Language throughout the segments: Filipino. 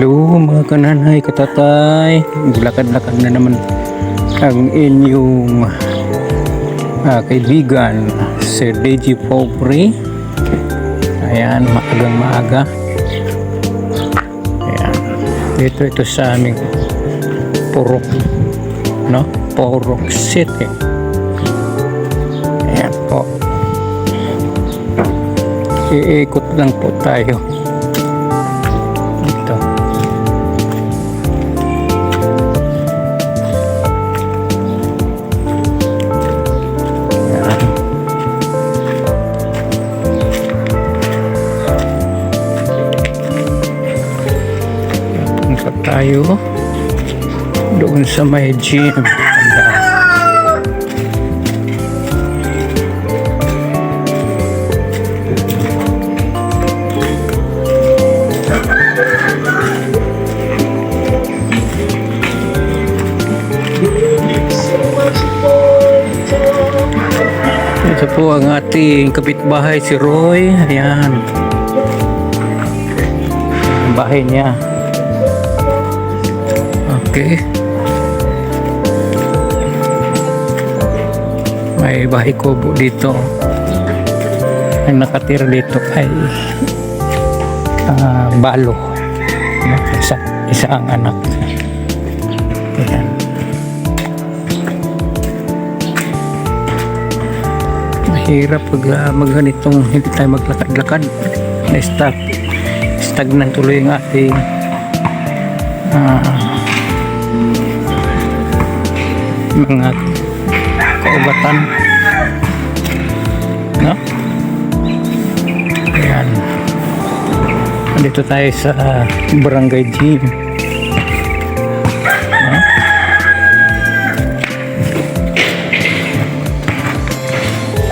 Hello mga kananay, katatay. Lakad-lakad na naman ang inyong ah, kaibigan, Sir Deji Pobre. Ayan, maagang maaga. Ayan. Dito ito sa aming Purok, no? Purok City. Ayan po. Iikot lang po tayo. Tayo doon sa may gym. Banda. Ito po ang ating kapitbahay si Roy. Ayan. Ang bahay niya. Okay. May bahay kubo dito. Ang nakatira dito ay ah, balo. Isa, isa ang anak. Ayan. Mahirap pag uh, magganitong hindi tayo maglakad-lakad. Na-stop. Stagnant tuloy ang ating ah, mga kaugatan. No? Ayan. Nandito tayo sa barangay gym. No?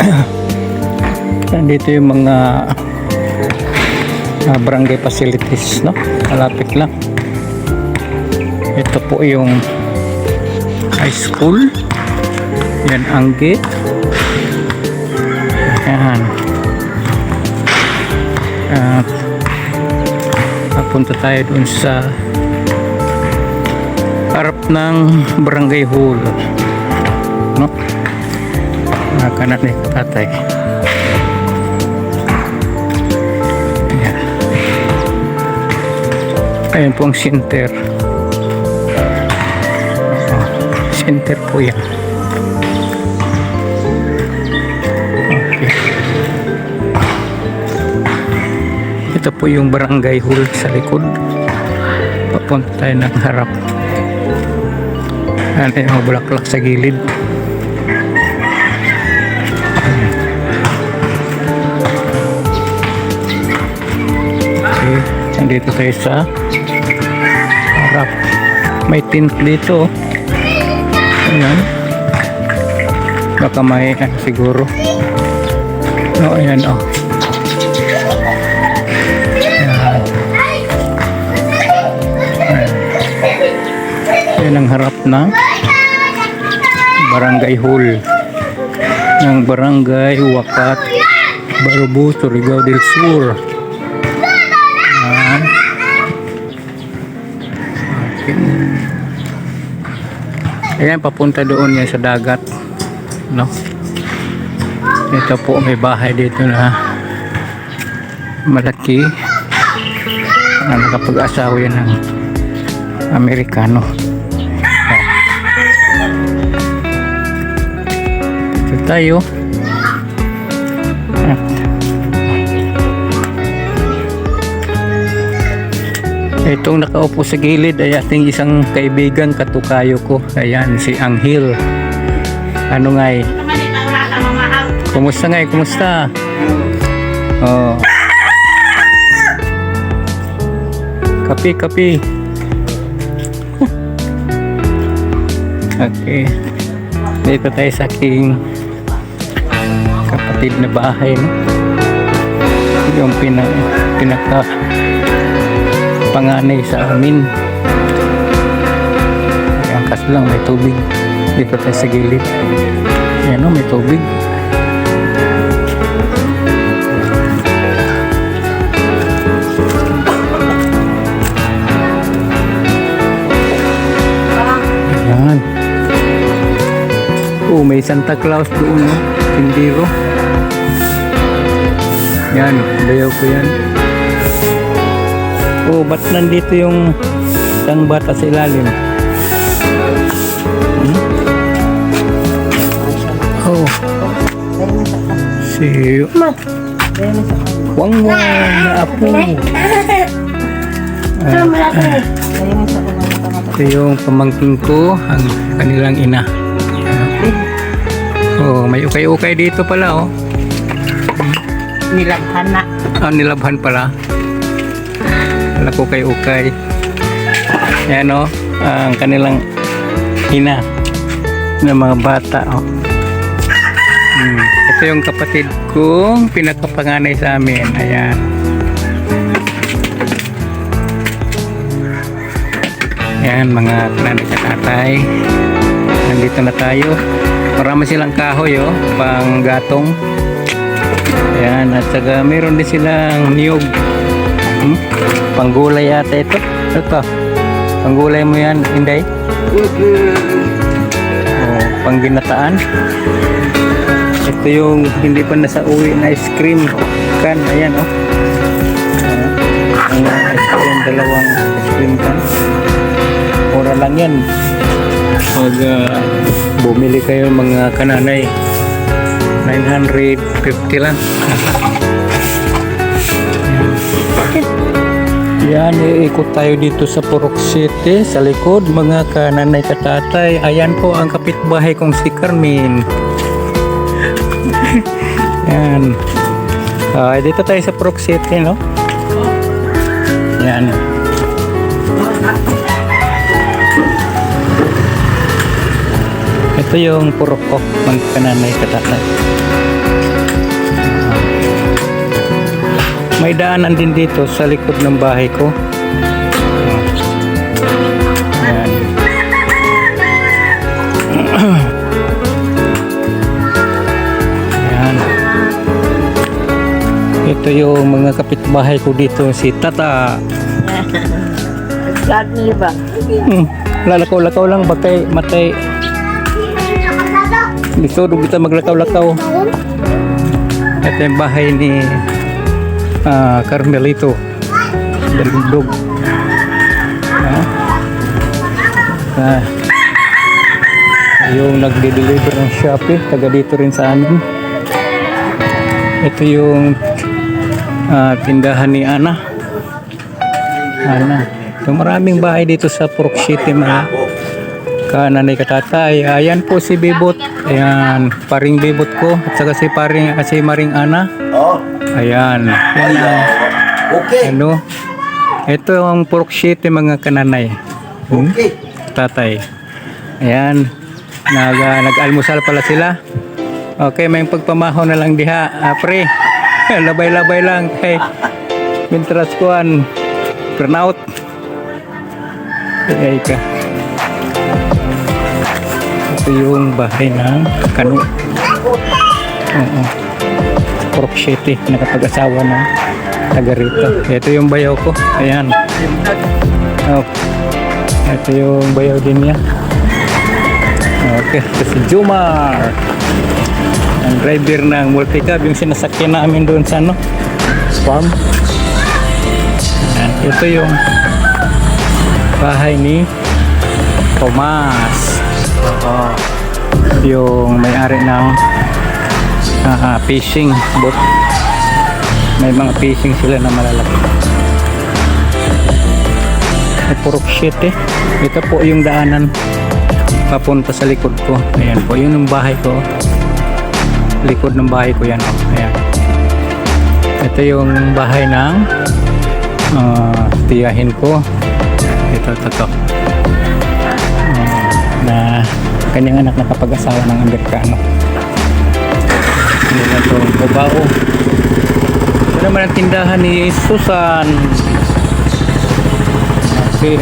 Nandito yung mga ah, barangay facilities, no? Malapit lang. Ito po yung high school. Yan ang gate. Ayan. At papunta tayo dun sa harap ng barangay hall. No? Nakanan ni tatay. Ayan. Ayan po ang center. Center po yan. Okay. Ito po yung barangay hall sa likod. Papunta tayo ng harap. Ano yung bulaklak sa gilid. Okay. Nandito tayo sa harap. May tint dito. Oh. Ayan. Baka may ano siguro. No, ayan oh. Ayan. Ayan. Ang harap ng barangay hall ng barangay Wakat Barubo, Surigao del Sur. Ayan, papunta doon yan sa dagat. No? Ito po, may bahay dito na malaki. Na nakapag-asawa yan ng Amerikano. Ito tayo. Itong nakaupo sa gilid ay ating isang kaibigan katukayo ko. Ayan, si Anghel. Ano nga eh? Kumusta nga eh? Kumusta? Oh. Kapi, kapi. okay. Dito tayo sa aking kapatid na bahay. No? Yung pina, pinaka panganay sa amin. Ang kas lang may tubig. Dito tayo sa gilid. Yan o oh, may tubig. Yan oh may Santa Claus doon o tindiro. Yan dayaw ko yan. Ba't nandito yung isang bata sa ilalim? Hmm? Oh, si Wang Wang na apo. Ah, ito yung pamangking ko, ang kanilang ina. Oh, may ukay-ukay dito pala, oh. Nilaghan na. Ah, nilabhan pala. Wala ko kay ukay. Yan o, ang kanilang ina ng mga bata. Oh. Hmm. Ito yung kapatid kong pinakapanganay sa amin. Ayan. Ayan, mga nanay at tatay. Nandito na tayo. Marami silang kahoy, oh, pang gatong. Ayan, at saka meron din silang niyog. Hmm? Panggulay yata ito. Ito. Panggulay mo yan, Inday? Oh, pangginataan. Ito yung hindi pa nasa uwi na ice cream can. Ayan, oh. Uh, ang ice cream, dalawang ice cream can. Mura lang yan. Pag ah, bumili kayo mga kananay, 950 lang. Yan, iikot tayo dito sa Purok City, sa likod, mga kananay katatay. Ayan po ang kapitbahay kong si Carmen. Yan. Ah, dito tayo sa Purok City, no? Yan. Ito yung Purok ko, mga kananay katatay. May daanan din dito sa likod ng bahay ko. Ayan. Ayan. Ito yung mga kapitbahay ko dito, si Tata. Vlog niyo ba? Hmm, lalakaw-lakaw lang, batay, matay. Gusto doon kita maglakaw-lakaw. Ito yung bahay ni ah, Carmelito. Dalundog. Ah. Ah. Yung nagde-deliver ng Shopee, taga dito rin sa amin. Ito yung ah, tindahan ni Ana. Ana. So maraming bahay dito sa Purok City mga kananay katatay. Ayan po si Bibot. Ayan, paring Bibot ko. At saka si paring, si Maring Ana. Oh, Ayan. Yan ang okay. ano. Ito ang Purok City mga kananay. Hmm? Okay. Tatay. Ayan. Nag, ah, nag-almusal pala sila. Okay, may pagpamaho na lang diha. Ah, pre, labay-labay lang. Kay Mintras kuan. Burnout. Ay ka. Ito yung bahay ng kanu. Oo. Purok City. Nakapag-asawa na taga rito. Ito yung bayaw ko. Ayan. Oh. Ito yung bayaw din niya. Okay, ito si Jumar. Ang driver ng multicab, yung sinasakyan namin doon sa ano, farm. Ayan, ito yung bahay ni Tomas. Oo. Yung may-ari ng ah, fishing boat. May mga fishing sila na malalaki. Ay, Purok City. Ito po yung daanan papunta sa likod ko. Ayan po, yun yung bahay ko. Likod ng bahay ko yan. Oh. Ayan. Ito yung bahay ng ah, tiyahin ko. Ito, ito, ito. Ah, na kanyang anak nakapag-asawa ng Amerikano. Yun na itong babao. Ito naman ang tindahan ni Susan. Okay.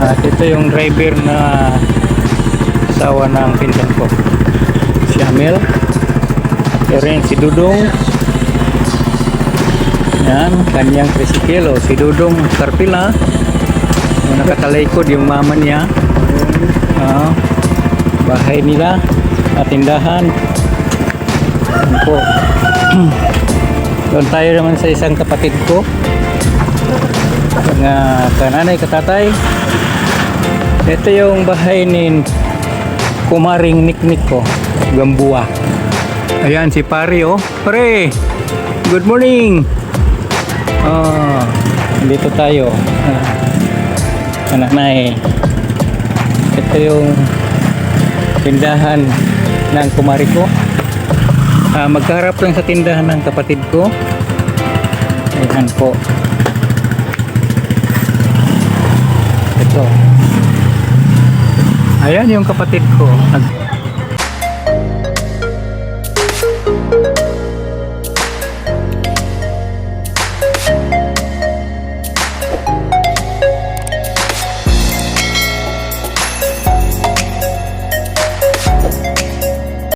At ito yung driver na asawa ng pinsan ko. Si Amel. Ito rin si Dudong. Yan, kanyang tricycle. Si Dudong Carpila. Yung nakatalikod yung mama niya. Ah, bahay nila at tindahan. Yan po. Doon tayo naman sa isang kapatid ko. Mga kananay, katatay. Ito yung bahay ni Kumaring Niknik ko, Gambua. Ayan si Pare oh. Pare, good morning. Oh, dito tayo. Ah, anak na eh. Ito yung tindahan ng kumari ko. Ah, magkaharap lang sa tindahan ng kapatid ko. Ayan po. Ito. Ayan yung kapatid ko. Nag